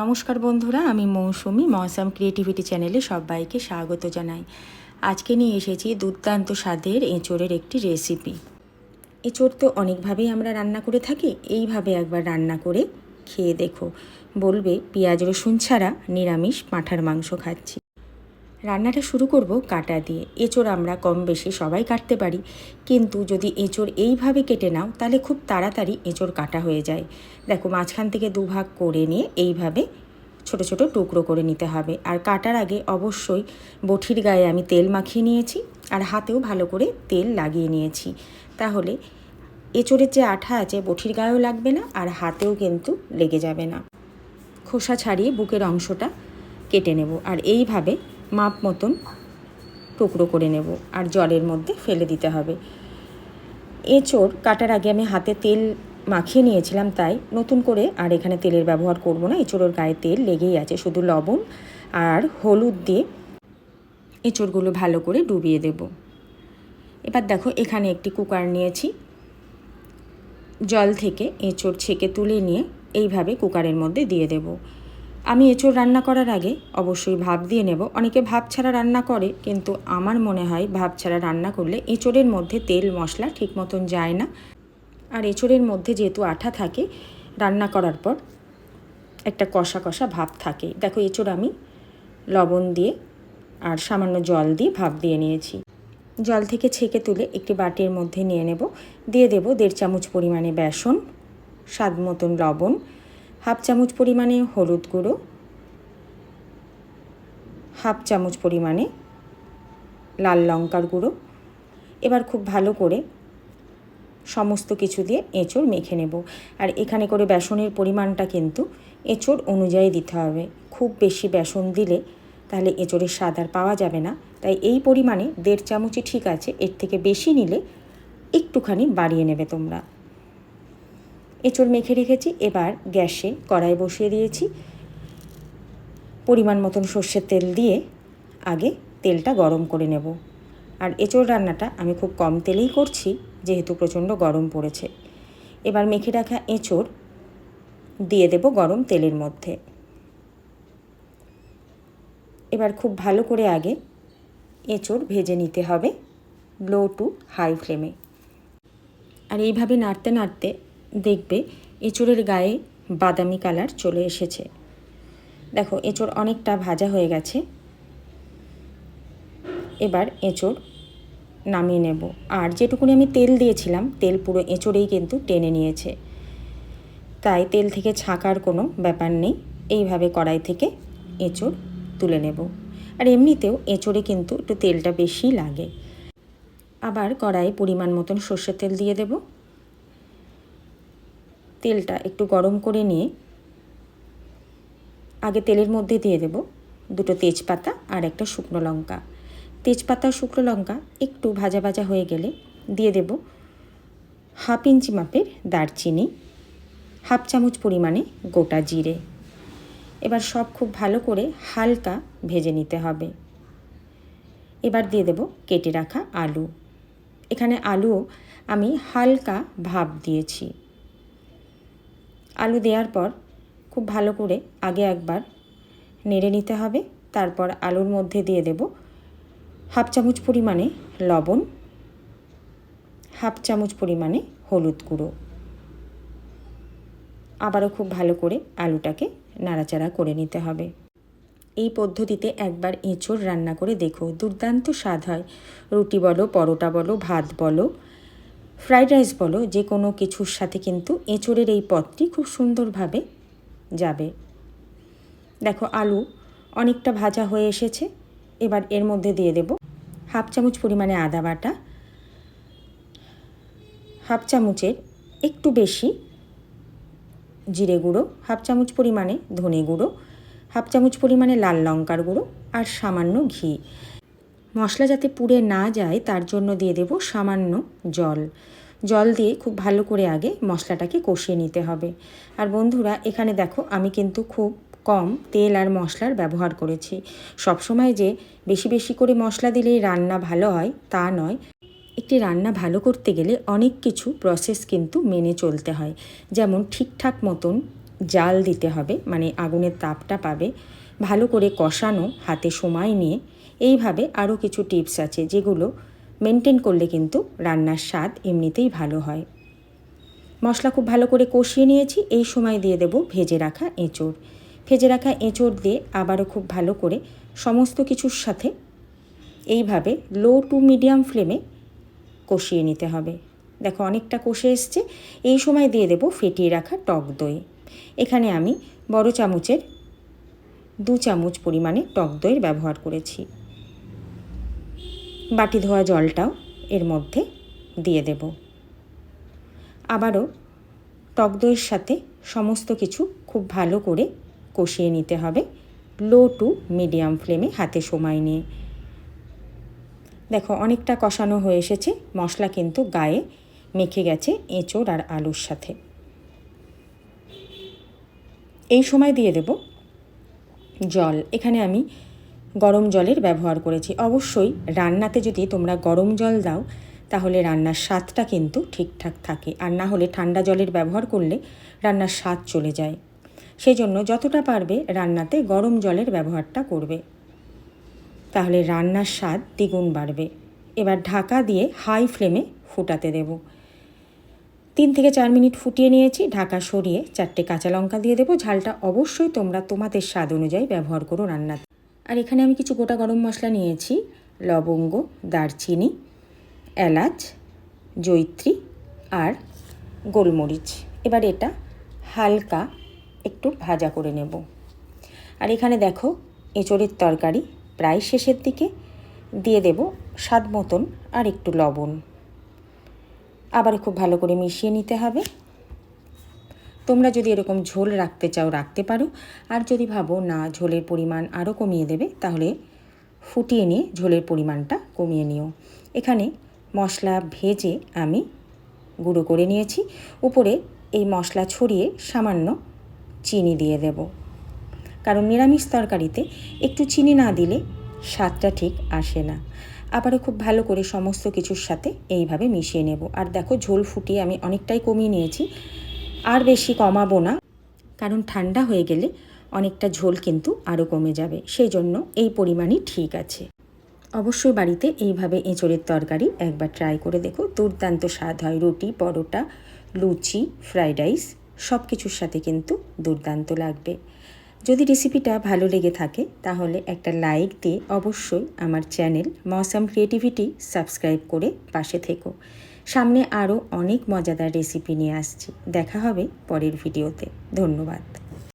নমস্কার বন্ধুরা, আমি মৌসুমি মৌসাম ক্রিয়েটিভিটি চ্যানেলে সবাইকে স্বাগত জানাই। আজকে নিয়ে এসেছি দুর্দান্ত স্বাদের এঁচোড়ের একটি রেসিপি। এঁচোড় তো অনেকভাবেই আমরা রান্না করে থাকি, এইভাবে একবার রান্না করে খেয়ে দেখো। বলবে, পেঁয়াজ রসুন ছাড়া নিরামিষ মাঠার মাংস খাচ্ছি। রান্নাটা শুরু করব কাটা দিয়ে। এঁচোড় আমরা কম বেশি সবাই কাটতে পারি। কিন্তু যদি এঁচোড় এইভাবে কেটে নাও, তাহলে খুব তাড়াতাড়ি এঁচোড় কাটা হয়ে যায়। দেখো, মাঝখান থেকে দুভাগ করে নিয়ে এইভাবে ছোট ছোট টুকরো করে নিতে হবে। আর কাটার আগে অবশ্যই বঠির গায়ে আমি তেল মাখিয়ে নিয়েছি আর হাতেও ভালো করে তেল লাগিয়ে নিয়েছি। তাহলে এঁচোড়ের যে আঠা আছে, বঠির গায়েও লাগবে না আর হাতেও কিন্তু লেগে যাবে না। খোসা ছাড়িয়ে বুকের অংশটা কেটে নেব। আর এইভাবে মাপ মতন টুকরো করে নেব আর জলের মধ্যে ফেলে দিতে হবে। এঁচোড় কাটার আগে আমি হাতে তেল মাখিয়ে নিয়েছিলাম তাই নতুন করে আর এখানে তেলের ব্যবহার করব না। এঁচোড়ের গায়ে তেল লেগেই আছে, শুধু লবণ আর হলুদ দিয়ে এঁচোড়গুলো ভালো করে ডুবিয়ে দেব। এবার দেখো, এখানে একটি কুকার নিয়েছি। জল থেকে এঁচোড় ছেঁকে তুলে নিয়ে এইভাবে কুকারের মধ্যে দিয়ে দেব। আমি এঁচোড় রান্না করার আগে অবশ্যই ভাপ দিয়ে নেব। অনেকে ভাপ ছাড়া রান্না করে, কিন্তু আমার মনে হয় ভাপ ছাড়া রান্না করলে এঁচোড়ের মধ্যে তেল, মশলা ঠিক মতন যায় না। আর এঁচোড়ের মধ্যে যেহেতু আঠা থাকে, রান্না করার পর একটা কষা কষা ভাব থাকে। দেখো, এঁচোড় আমি লবণ দিয়ে আর সামান্য জল দিয়ে ভাপ দিয়ে নিয়েছি। জল থেকে ছেঁকে তুলে একটি বাটির মধ্যে নিয়ে নেব। দিয়ে দেব দেড় চামচ পরিমাণে বেসন, স্বাদ মতন লবণ হাফ চামচ পরিমাণে হলুদ গুঁড়ো, হাফ চামচ পরিমাণে লাল লঙ্কার গুঁড়ো। এবার খুব ভালো করে সমস্ত কিছু দিয়ে এঁচোড় মেখে নেব। আর এখানে করে বেসনের পরিমাণটা কিন্তু এঁচোড় অনুযায়ী দিতে হবে। খুব বেশি বেসন দিলে তাহলে এঁচোড়ের স্বাদ আর পাওয়া যাবে না। তাই এই পরিমাণে দেড় চামচই ঠিক আছে, এর থেকে বেশি নিলে একটুখানি বাড়িয়ে নেবে তোমরা। এঁচোড় মেখে রেখেছি, এবার গ্যাসে কড়াই বসিয়ে দিয়েছি। পরিমাণ মতন সর্ষের তেল দিয়ে আগে তেলটা গরম করে নেব। আর এঁচোড় রান্নাটা আমি খুব কম তেলেই করছি, যেহেতু প্রচণ্ড গরম পড়েছে। এবার মেখে রাখা এঁচোড় দিয়ে দেব গরম তেলের মধ্যে। এবার খুব ভালো করে আগে এঁচোড় ভেজে নিতে হবে, লো টু হাই ফ্লেমে। আর এইভাবে নাড়তে নাড়তে দেখবে এঁচোড়ের গায়ে বাদামি কালার চলে এসেছে। দেখো, এঁচোড় অনেকটা ভাজা হয়ে গেছে। এবার এঁচোড় নামিয়ে নেব। আর যেটুকুনি আমি তেল দিয়েছিলাম, তেল পুরো এঁচোড়েই কিন্তু টেনে নিয়েছে। তাই তেল থেকে ছাকার কোনো ব্যাপার নেই। এইভাবে কড়াই থেকে এঁচোড় তুলে নেব। আর এমনিতেও এঁচোড়ে কিন্তু একটু তেলটা বেশি লাগে। আবার কড়াই পরিমাণ মতন সর্ষের তেল দিয়ে দেব। তেলটা একটু গরম করে নিয়ে আগে তেলের মধ্যে দিয়ে দেব দুটো তেজপাতা আর একটা শুকনো লঙ্কা। তেজপাতা, শুকনো লঙ্কা একটু ভাজা ভাজা হয়ে গেলে দিয়ে দেব হাফ ইঞ্চি মাপের দারচিনি, হাফ চামচ পরিমাণে গোটা জিরে। এবার সব খুব ভালো করে হালকা ভেজে নিতে হবে। এবার দিয়ে দেব কেটে রাখা আলু। এখানে আলুও আমি হালকা ভাপ দিয়েছি। আলু দেওয়ার পর খুব ভালো করে আগে একবার নেড়ে নিতে হবে। তারপর আলুর মধ্যে দিয়ে দেব হাফ চামচ পরিমাণে লবণ, হাফ চামচ পরিমাণে হলুদ গুঁড়ো। আবারও খুব ভালো করে আলুটাকে নাড়াচাড়া করে নিতে হবে। এই পদ্ধতিতে একবার এঁচোড় রান্না করে দেখো। দুর্দান্ত স্বাদ হয়। রুটি বলো, পরোটা বলো, ভাত বলো ফ্রাইড রাইস বলো, যে কোনো কিছুর সাথে কিন্তু এঁচোড়ের এই পদটি খুব সুন্দরভাবে যাবে। দেখো, আলু অনেকটা ভাজা হয়ে এসেছে। এবার এর মধ্যে দিয়ে দেব হাফ চামচ পরিমাণে আদা বাটা। হাফ চামচের একটু বেশি জিরে গুঁড়ো, হাফ চামচ পরিমাণে ধনে গুঁড়ো, হাফ চামচ পরিমাণে লাল লঙ্কার গুঁড়ো আর সামান্য ঘি। মশলা যাতে পুড়ে না যায়, তার জন্য দিয়ে দেব সামান্য জল। জল দিয়ে খুব ভালো করে আগে মশলাটাকে কষিয়ে নিতে হবে। আর বন্ধুরা, এখানে দেখো আমি কিন্তু খুব কম তেল আর মশলার ব্যবহার করেছি। সবসময় যে বেশি বেশি করে মশলা দিলেই রান্না ভালো হয়, তা নয়। একটি রান্না ভালো করতে গেলে অনেক কিছু প্রসেস কিন্তু মেনে চলতে হয়। যেমন ঠিকঠাক মতন জাল দিতে হবে মানে আগুনের তাপটা পাবে। ভালো করে কষানো, হাতে সময় নিয়ে এইভাবে আরও কিছু টিপস আছে যেগুলো মেনটেন করলে কিন্তু রান্নার স্বাদ এমনিতেই ভালো হয়। মশলা খুব ভালো করে কষিয়ে নিয়েছি, এই সময় দিয়ে দেব ভেজে রাখা এঁচড়। ভেজে রাখা এঁচড় দিয়ে আবারও খুব ভালো করে সমস্ত কিছুর সাথে এইভাবে লো টু মিডিয়াম ফ্লেমে কষিয়ে নিতে হবে। দেখো অনেকটা কষে এসছে, এই সময় দিয়ে দেব ফেটিয়ে রাখা টক দই। এখানে আমি বড় চামচের দু চামচ পরিমাণে টক দইয়ের ব্যবহার করেছি। বাটি ধোয়া জলটাও এর মধ্যে দিয়ে দেব। আবারও টক দইয়ের সাথে সমস্ত কিছু খুব ভালো করে কষিয়ে নিতে হবে লো টু মিডিয়াম ফ্লেমে হাতে সময় নিয়ে। দেখো, অনেকটা কষানো হয়ে এসেছে, মশলা কিন্তু গায়ে মেখে গেছে এঁচোড় আর আলুর সাথে। এই সময় দিয়ে দেব জল। এখানে আমি গরম জলের ব্যবহার করেছি। অবশ্যই রান্নাতে যদি তোমরা গরম জল দাও, তাহলে রান্নার স্বাদটা কিন্তু ঠিকঠাক থাকে। আর না হলে ঠান্ডা জলের ব্যবহার করলে রান্নার স্বাদ চলে যায়। সেই জন্য যতটা পারবে রান্নাতে গরম জলের ব্যবহারটা করবে। তাহলে রান্নার স্বাদ দ্বিগুণ বাড়বে। এবার ঢাকা দিয়ে হাই ফ্লেমে ফুটাতে দেব। তিন থেকে চার মিনিট ফুটিয়ে নিয়েছি। ঢাকা সরিয়ে চারটে কাঁচা লঙ্কা দিয়ে দেবো। ঝালটা অবশ্যই তোমরা তোমাদের স্বাদ অনুযায়ী ব্যবহার করো রান্নাতে। আর এখানে আমি কিছু গোটা গরম মশলা নিয়েছি। লবঙ্গ, দারচিনি, এলাচ জৈত্রী আর গোলমরিচ। এবার এটা হালকা একটু ভাজা করে নেব। আর এখানে দেখো, এঁচড়ের তরকারি প্রায় শেষের দিকে। দিয়ে দেব স্বাদ মতন আর একটু লবণ। আবার খুব ভালো করে মিশিয়ে নিতে হবে। তোমরা যদি এরকম ঝোল রাখতে চাও, রাখতে পারো। আর যদি ভাবো, না, ঝোলের পরিমাণ আরও কমিয়ে দেবে, তাহলে ফুটিয়ে নিয়ে ঝোলের পরিমাণটা কমিয়ে নিও। এখানে মশলা ভেজে আমি গুঁড়ো করে নিয়েছি। উপরে এই মশলা ছড়িয়ে সামান্য চিনি দিয়ে দেব। কারণ নিরামিষ তরকারিতে একটু চিনি না দিলে স্বাদটা ঠিক আসে না। আবারও খুব ভালো করে সমস্ত কিছুর সাথে এইভাবে মিশিয়ে নেব। আর দেখো, ঝোল ফুটিয়ে আমি অনেকটাই কমিয়ে নিয়েছি। আর বেশি কমাবো না। কারণ ঠান্ডা হয়ে গেলে অনেকটা ঝোল কিন্তু আরও কমে যাবে। সেই জন্য এই পরিমাণই ঠিক আছে। অবশ্যই বাড়িতে এইভাবে এঁচড়ের তরকারি একবার ট্রাই করে দেখো। দুর্দান্ত স্বাদ হয়। রুটি, পরোটা, লুচি ফ্রাইড রাইস সব কিছুর সাথে কিন্তু দুর্দান্ত লাগবে। যদি রেসিপিটা ভালো লেগে থাকে, তাহলে একটা লাইক দিয়ে অবশ্যই আমার চ্যানেল মৌসাম ক্রিয়েটিভিটি সাবস্ক্রাইব করে পাশে থেকো। সামনে আরও অনেক মজাদার রেসিপি নিয়ে আসছি। দেখা হবে পরের ভিডিওতে ধন্যবাদ।